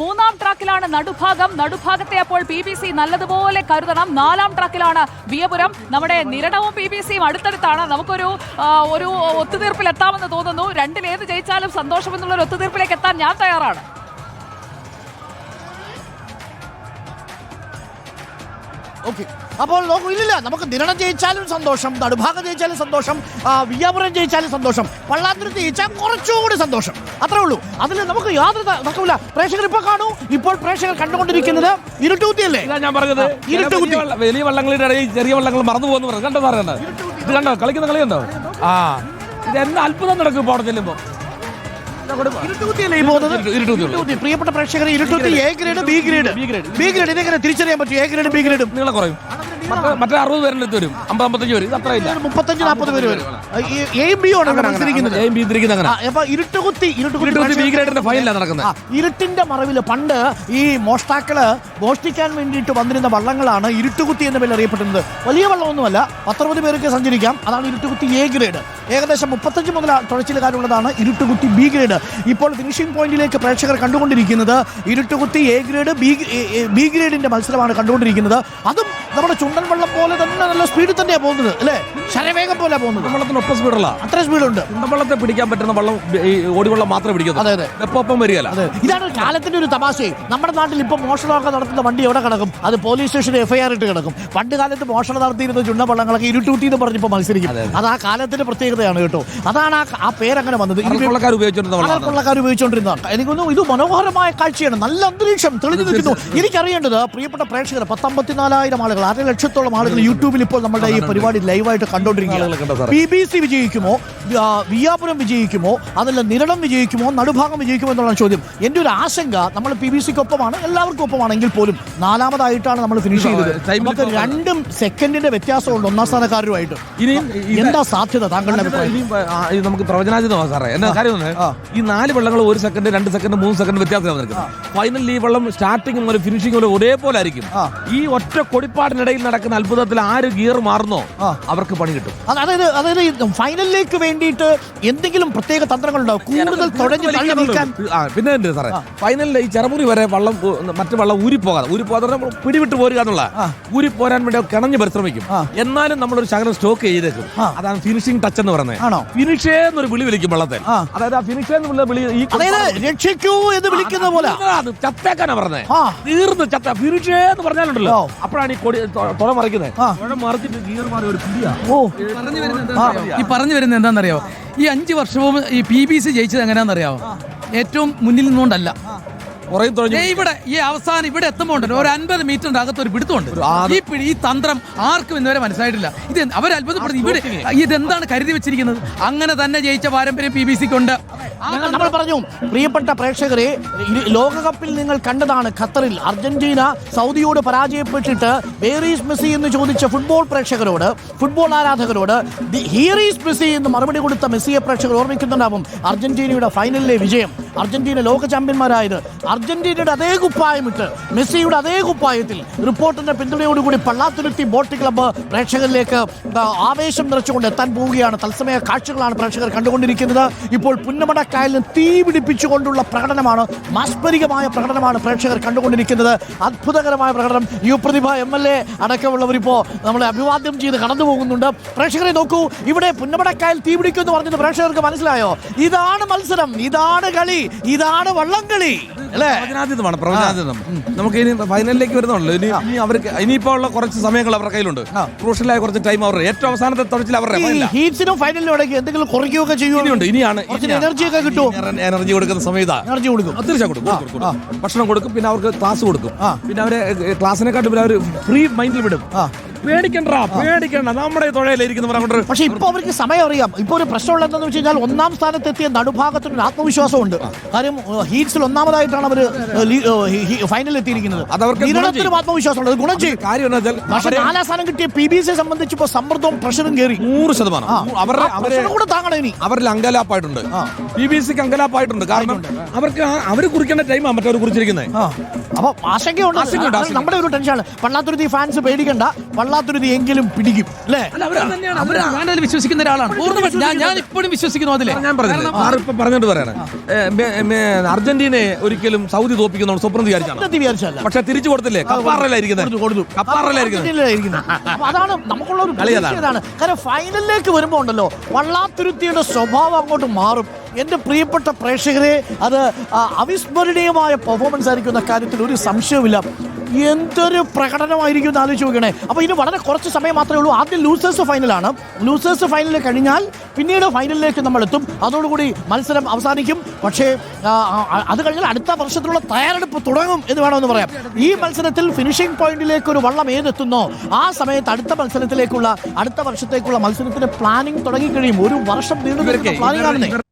മൂന്നാം ട്രാക്കിലാണ് നടുഭാഗം. നടുഭാഗത്തെ അപ്പോൾ P B C നല്ലതുപോലെ കരുതണം. നാലാം ട്രാക്കിലാണ് വിയപുരം. നമ്മുടെ നിരടവും പി ബി സിയും അടുത്തടുത്താണ്. നമുക്കൊരു ഒരു ഒത്തുതീർപ്പിൽ എത്താമെന്ന് തോന്നുന്നു. രണ്ടിലേത് ജയിച്ചാലും സന്തോഷമെന്നുള്ള ഒരു ഒത്തുതീർപ്പിലേക്ക് എത്താൻ ഞാൻ തയ്യാറാണ്. ഓക്കെ അപ്പോൾ നോക്കൂ ഇല്ലില്ല നമുക്ക് നിരണം ജയിച്ചാലും സന്തോഷം നടുഭാഗം ജയിച്ചാലും സന്തോഷം വിയാപുരം വിയ്യാപുരം ജയിച്ചാലും സന്തോഷം പള്ളാത്തുരുത്തി ജയിച്ചാൽ കുറച്ചുകൂടി സന്തോഷം. അത്രേ ഉള്ളൂ. അതിൽ നമുക്ക് യാതൊരു നടക്കില്ല പ്രേക്ഷകർ ഇപ്പോൾ കാണൂ. ഇപ്പോൾ പ്രേക്ഷകർ കണ്ടുകൊണ്ടിരിക്കുന്നത് ഇരുട്ടുകുത്തിയല്ലേ? ഞാൻ പറഞ്ഞത്. ഇരുട്ടുകുത്തി. വലിയ വള്ളങ്ങളുടെ ഇടയിൽ ചെറിയ വള്ളങ്ങൾ മറന്നു പോകുന്നു പറഞ്ഞു കണ്ടോ സാറേ കണ്ടോ? ഇത് കണ്ടോ? കളിക്കുന്ന കളി കണ്ടോ ആ. ഇത് എന്ന അത്ഭുതം നടക്കും ഇപ്പോൾ അവിടെ ചെല്ലുമ്പോ ഇരുട്ടുകുത്തിയല്ലേ ഈ പോകുന്നത്? ഇരുട്ട്- ഇരുട്ടുകുത്തി. ഉള്ളൂ. പ്രിയപ്പെട്ട പ്രേക്ഷകർ ഇരുട്ടുകുത്തി A grade. B grade B grade. B grade ഇതെങ്ങനെ തിരിച്ചറിയാൻ പറ്റും? എ ഗ്രേഡ് ബി ഗ്രേഡും നിങ്ങളെ കുറയും. മറ്റേ അറുപത് പേരുടെ അടുത്ത് വരും. അമ്പത് അമ്പത്തഞ്ച് പേര്. ഇത് അത്ര ഇല്ല മുപ്പത്തഞ്ച് നാൽപ്പത് പേര് വരും. എയും ബി ആണ് മത്സരിക്കുന്നത്. എയും ബി തിരിക്കുന്ന അങ്ങനെ. അപ്പൊ ഇരുട്ടുകുത്തി ഇരുട്ടുകുത്തി ബി ഗ്രേഡിന്റെ ഫൈനലാണ് നടക്കുന്നത്. ഇരുട്ടിന്റെ മറവിൽ പണ്ട് ഈ മോഷ്ടാക്കൾ മോഷ്ടിക്കാൻ വേണ്ടിയിട്ട് വന്നിരുന്ന വള്ളങ്ങളാണ് ഇരുട്ടുകുത്തി എന്ന പേരിൽ അറിയപ്പെട്ടിരുന്നത് വലിയ വള്ളമൊന്നുമല്ല പത്തൊമ്പത് പേർക്ക് സഞ്ചരിക്കാം. അതാണ് ഇരുട്ടുകുത്തി എ ഗ്രേഡ് ഏകദേശം മുപ്പത്തഞ്ച് മുതൽ തുഴച്ചിലുകാരുള്ളതാണ് ഇരുട്ടുകുത്തി ബി ഗ്രേഡ് ഇപ്പോൾ ഫിനിഷിംഗ് പോയിന്റിലേക്ക് പ്രേക്ഷകർ കണ്ടുകൊണ്ടിരിക്കുന്നത് Iruttukuthi A grade B B ഗ്രേഡിന്റെ മത്സരമാണ് കണ്ടുകൊണ്ടിരിക്കുന്നത്. അതും നമ്മുടെ ചുണ്ടൻ വള്ളം പോലെ തന്നെ നല്ല സ്പീഡിൽ തന്നെയാണ് പോകുന്നത് അല്ലേ? ശരവേഗം പോലെ പോകുന്നത്. വള്ളത്തിന് ഒപ്പം സ്പീഡുള്ള അത്ര സ്പീഡുണ്ട് കുണ്ടവള്ളത്തെ പിടിക്കാൻ പറ്റുന്ന വള്ളം ഈ ഓടിവള്ളം മാത്രമേ അതെ, അതെ. ഒപ്പം വരികയല്ല. അതെ. ഇതാണ് കാലത്തിന്റെ ഒരു തമാശയെ. നമ്മുടെ നാട്ടിൽ ഇപ്പൊ മോഷണമൊക്കെ നടത്തുന്ന വണ്ടി എവിടെ കിടക്കും? അത് പോലീസ് സ്റ്റേഷനിൽ എഫ്ഐആർ ഇട്ട് കിടക്കും. പണ്ട് കാലത്ത് മോഷണം നടത്തിയിരുന്ന ചുണ്ടവള്ളങ്ങളൊക്കെ ഇരുട്ടൂട്ടി എന്ന് പറഞ്ഞപ്പോ മത്സരിക്കും. അത് ആ കാലത്തിന്റെ പ്രത്യേകതയാണ് കേട്ടോ. അതാണ് ആ- ആ പേരങ്ങനെ വന്നത്. വള്ളക്കാർ ഉപയോഗിച്ചിരുന്ന വള്ളം കൊള്ളക്കാർ ഉപയോഗിച്ചുകൊണ്ടിരുന്നതാണ് എനിക്കൊന്നും ഇത് മനോഹരമായ കാഴ്ചയാണ്. നല്ല അന്തരീക്ഷം തെളിഞ്ഞു നിൽക്കുന്നു എനിക്കറിയേണ്ടത് പ്രിയപ്പെട്ട പ്രേക്ഷകർ പത്തമ്പത്തിനാലായിരം ആളുകൾ അര ലക്ഷത്തോളം ആളുകൾ യൂട്യൂബിൽ ഇപ്പോൾ നമ്മുടെ ഈ പരിപാടി ലൈവായിട്ട് കണ്ടോ. കണ്ടോണ്ടിരിക്കുകയാണ്. സാറേ? പി ബി സി വിജയിക്കുമോ? വിയാപുരം വിജയിക്കുമോ? അതല്ല നിരണം വിജയിക്കുമോ? നടുഭാഗം വിജയിക്കുമോ എന്നുള്ള ചോദ്യം. എന്റെ ഒരു ആശങ്ക നമ്മൾ പി ബി സിക്ക് ഒപ്പമാണ് എല്ലാവർക്കും ഒപ്പമാണെങ്കിൽ പോലും നാലാമതായിട്ടാണ് നമ്മൾ ഫിനിഷ് ചെയ്തത്. നമുക്ക് രണ്ടും സെക്കൻഡിന്റെ വ്യത്യാസമുണ്ട് ഒന്നാം സ്ഥാനക്കാരുമായിട്ട്. ഇനിയും ഈ- എന്താ സാധ്യത താങ്കളുടെ നമുക്ക് പ്രവചനാതീതമാണ് സാറേ. എന്നാ കാര്യം ഈ നാല് വെള്ളങ്ങൾ ഒരു സെക്കൻഡ് രണ്ട് സെക്കൻഡ് മൂന്ന് സെക്കൻഡ് വ്യത്യാസം നിൽക്കുന്നത്. ഫൈനലിൽ ഈ വെള്ളം സ്റ്റാർട്ടിങ് മുതൽ ഫിനിഷിംഗ് മുതൽ ഒരേപോലെ ആയിരിക്കും. ഈ ഒറ്റ കൊടിപ്പാടിനിടയിൽ നടക്കുന്ന അത്ഭുതത്തിൽ ആര് ഗിയർ മാറുന്നോ അവർക്ക് പണി കിട്ടും. അത് അതായത് അതായത് ഫൈനലിലേക്ക് വേണ്ടിയിട്ട് എന്തെങ്കിലും പ്രത്യേക തന്ത്രങ്ങളുണ്ടോ? കൂടുതൽ തള്ളി പിന്നെ ഉണ്ട് സാറേ? ഫൈനലിൽ ഈ ചെറുമുറി വരെ വള്ളം മറ്റു വള്ളം ഊരിപ്പോകാതെ ഊരിപ്പോകാതെ നമ്മൾ പിടിവിട്ട് പോരുക എന്നുള്ള ഊരി പോരാൻ വേണ്ടി കിണഞ്ഞ് പരിശ്രമിക്കും. എന്നാലും നമ്മളൊരു ശകലം സ്റ്റോക്ക് ചെയ്തേക്കും. അതാണ് ഫിനിഷിംഗ് ടച്ച് എന്ന് പറയുന്നത്. ആണോ? ഫിനിഷേ എന്നൊരു വിളി വിളിക്കും വള്ളത്തെ ആ. അതായത് ആ ഫിനിഷേ എന്നുള്ള വിളി ഈ രക്ഷിക്കൂ എന്ന് വിളിക്കുന്ന പോലെ. ചത്തേക്കാനാ പറഞ്ഞത്. തീർന്ന് ചത്ത ഫിനിഷേ എന്ന് പറഞ്ഞാലുണ്ടല്ലോ. അപ്പോഴാണ് ഈ കൊടി തുഴ മറിക്കുന്നത്. തുഴ മറിച്ചിട്ട് ഗിയർ മാറി ഒരു പിടിയാ. ഈ പറഞ്ഞു വരുന്നത് എന്താണെന്നറിയാമോ ഈ അഞ്ച് വർഷവും ഈ പി ബി സി ജയിച്ചത് എങ്ങനെയാണെന്നറിയാവോ? ഏറ്റവും മുന്നിൽ നിന്നുകൊണ്ടല്ല. ഇവിടെ ഈ അവസാനം ഇവിടെ എത്തുമ്പോൾ ഉണ്ടല്ലോ, ഒരു അൻപത് മീറ്ററിന്റെ അകത്ത് ഒരു പിടുത്തമുണ്ട് ഈ പിടി- ഈ തന്ത്രം ആർക്കും ഇന്നുവരെ മനസ്സിലായിട്ടില്ല. ഇത് അവർ അത്ഭുതപ്പെടുന്നു ഇവിടെ ഇതെന്താണ് കരുതി വെച്ചിരിക്കുന്നത്? അങ്ങനെ തന്നെ ജയിച്ച പാരമ്പര്യം പി ബി സിക്ക് ഉണ്ട് നമ്മൾ പറഞ്ഞു പ്രിയപ്പെട്ട പ്രേക്ഷകരെ ലോകകപ്പിൽ നിങ്ങൾ കണ്ടതാണ് ഖത്തറിൽ അർജന്റീന സൗദിയോട് പരാജയപ്പെട്ടിട്ട് വേറീസ് മെസ്സി എന്ന് ചോദിച്ച ഫുട്ബോൾ പ്രേക്ഷകരോട് ഫുട്ബോൾ ആരാധകരോട് ദി ഹീറീസ് മെസ്സി എന്ന് മറുപടി കൊടുത്ത മെസ്സിയെ പ്രേക്ഷകർ ഓർമ്മിക്കുന്നുണ്ടാവും. അർജന്റീനയുടെ ഫൈനലിലെ വിജയം. അർജന്റീന ലോക ചാമ്പ്യന്മാരായത്. അർജന്റീനയുടെ അതേ കുപ്പായമിട്ട് മെസ്സിയുടെ അതേ കുപ്പായത്തിൽ റിപ്പോർട്ടിന്റെ പിന്തുണയോടുകൂടി പള്ളാത്തുരുത്തി ബോട്ട് ക്ലബ്ബ് പ്രേക്ഷകരിലേക്ക് ആവേശം നിറച്ചുകൊണ്ട് എത്താൻ പോവുകയാണ്. തത്സമയ കാഴ്ചകളാണ് പ്രേക്ഷകർ കണ്ടുകൊണ്ടിരിക്കുന്നത്. ഇപ്പോൾ പുന്നമടക്കായലിന് തീ പിടിപ്പിച്ചുകൊണ്ടുള്ള പ്രകടനമാണ് മാസ്മരികമായ പ്രകടനമാണ് പ്രേക്ഷകർ കണ്ടുകൊണ്ടിരിക്കുന്നത്. അത്ഭുതകരമായ പ്രകടനം. U Prathibha M L A അടക്കമുള്ളവരിപ്പോ നമ്മളെ അഭിവാദ്യം ചെയ്ത് കടന്നു പോകുന്നുണ്ട്. പ്രേക്ഷകരെ നോക്കൂ ഇവിടെ പുന്നമടക്കായൽ തീ എന്ന് പറഞ്ഞത് പ്രേക്ഷകർക്ക് മനസ്സിലായോ? ഇതാണ് മത്സരം ഇതാണ് കളി. ഇതാണ് വള്ളംകളി അല്ലേ? പ്രവചനാതീതമാണ് പ്രവചനാതീതം. നമുക്ക് ഇനി ഫൈനലിലേക്ക് വരുന്നുള്ളൂ ഇനി ഇനി അവർക്ക് ഇനിയിപ്പോ ഉള്ള കുറച്ച് സമയങ്ങൾ അവരുടെ കയ്യിലുണ്ട്. ക്രൂഷ്യലായ കുറച്ച് ടൈം അവരുടെ. ഏറ്റവും അവസാനത്തെ തുടച്ചിൽ അവരുടെ ഹീറ്റ്സിനും ഫൈനലിനും ഇടയ്ക്ക് എന്തെങ്കിലും കുറയ്ക്കുകയൊക്കെ ചെയ്യുന്നുണ്ട് ഇനിയാണ് എനർജി ഒക്കെ കിട്ടും എനർജി കൊടുക്കുന്ന സമയത്ത്. എനർജി കൊടുക്കും. തീർച്ചയായും കൊടുക്കും. ഭക്ഷണം കൊടുക്കും പിന്നെ അവർക്ക് ക്ലാസ് കൊടുക്കും. പിന്നെ അവരെ ക്ലാസ്സിനെക്കാട്ടും അവർ ഫ്രീ മൈൻഡിൽ വിടും. പേടിക്കണ്ട പേടിക്കണ്ട. നമ്മുടെ തൊഴയിലിരിക്കുന്നവർ അങ്ങോട്ട് പക്ഷെ ഇപ്പൊ അവർക്ക് സമയം അറിയാം ഇപ്പൊ ഒരു പ്രശ്നമുള്ള എന്താണെന്ന് വെച്ച് കഴിഞ്ഞാൽ ഒന്നാം സ്ഥാനത്തെത്തിയ നടുഭാഗത്തിന് ഒരു ആത്മവിശ്വാസമുണ്ട്. കാര്യം ഹീറ്റ്സിൽ ഒന്നാമതായിട്ടാണ് അവർ ഫൈനലിൽ എത്തിയിരിക്കുന്നത്. ചെയ്യും. ആത്മവിശ്വാസമുണ്ട്. അത് ഗുണം ചെയ്യും. കാര്യം പക്ഷെ നാലാം സ്ഥാനം കിട്ടിയ പി ബി സിയെ സംബന്ധിച്ച് ഇപ്പൊ സമ്മർദ്ദവും പ്രഷറും കയറി. നൂറ് ശതമാനം. അവരുടെ ആ അവരെ കൂടെ താങ്ങണം ഇനി. അവരിൽ അങ്കലാപ്പായിട്ടുണ്ട്. പി ബി സിക്ക് അങ്കലാപ്പായിട്ടുണ്ട്. കാരണം അവർക്ക് അവർ കുറിക്കേണ്ട ടൈമാണ് മറ്റവർ കുറിച്ചിരിക്കുന്നത് അപ്പൊ ആശങ്കയുണ്ട്. നമ്മുടെ ഒരു ടെൻഷനാണ് പള്ളാത്തുരുത്തി ഫാൻസ് പേടിക്കണ്ട. പള്ള വള്ളാത്തുരുതി എങ്കിലും പിടിക്കും അല്ലേ? ഞാനതിൽ വിശ്വസിക്കുന്ന ഒരാളാണ്. പൂർണമായിട്ട് ഞാൻ ഞാൻ ഇപ്പോഴും വിശ്വസിക്കുന്നു അതിലെ. ഞാൻ പറഞ്ഞു പറഞ്ഞിട്ട് പറയാണ്. അർജന്റീനയെ ഒരിക്കലും സൗദി തോപ്പിക്കുന്ന സ്വപ്നം വിചാരിച്ചാണ്. പക്ഷെ തിരിച്ചു കൊടുത്തില്ലേ? കപ്പാറലായിരിക്കുന്നത് കൊടുത്തു, അതാണ് നമുക്കുള്ള ഒരു കാരണം ഫൈനലിലേക്ക് വരുമ്പോൾ ഉണ്ടല്ലോ വള്ളാത്തുരുത്തിയുടെ സ്വഭാവം അങ്ങോട്ട് മാറും. എന്റെ പ്രിയപ്പെട്ട പ്രേക്ഷകരെ അത് അവിസ്മരണീയമായ പെർഫോമൻസ് ആയിരിക്കും എന്ന കാര്യത്തിൽ ഒരു സംശയവുമില്ല. എന്തൊരു പ്രകടനമായിരിക്കും എന്ന് ആലോചിച്ച് നോക്കണേ. അപ്പൊ ഇനി വളരെ കുറച്ച് സമയം മാത്രമേ ഉള്ളൂ. ആദ്യം ലൂസേഴ്സ് ഫൈനലാണ് ലൂസേഴ്സ് ഫൈനൽ കഴിഞ്ഞാൽ പിന്നീട് ഫൈനലിലേക്ക് നമ്മൾ എത്തും അതോടുകൂടി മത്സരം അവസാനിക്കും. പക്ഷേ അത് കഴിഞ്ഞാൽ അടുത്ത വർഷത്തിലുള്ള തയ്യാറെടുപ്പ് തുടങ്ങും എന്ന് വേണമെന്ന് പറയാം. ഈ മത്സരത്തിൽ ഫിനിഷിംഗ് പോയിന്റിലേക്ക് ഒരു വള്ളം ഏതെത്തുന്നോ ആ സമയത്ത് അടുത്ത മത്സരത്തിലേക്കുള്ള അടുത്ത വർഷത്തേക്കുള്ള മത്സരത്തിന്റെ പ്ലാനിംഗ് തുടങ്ങിക്കഴിയും ഒരു വർഷം നീണ്ടു പ്ലാനിംഗ് ഇവർ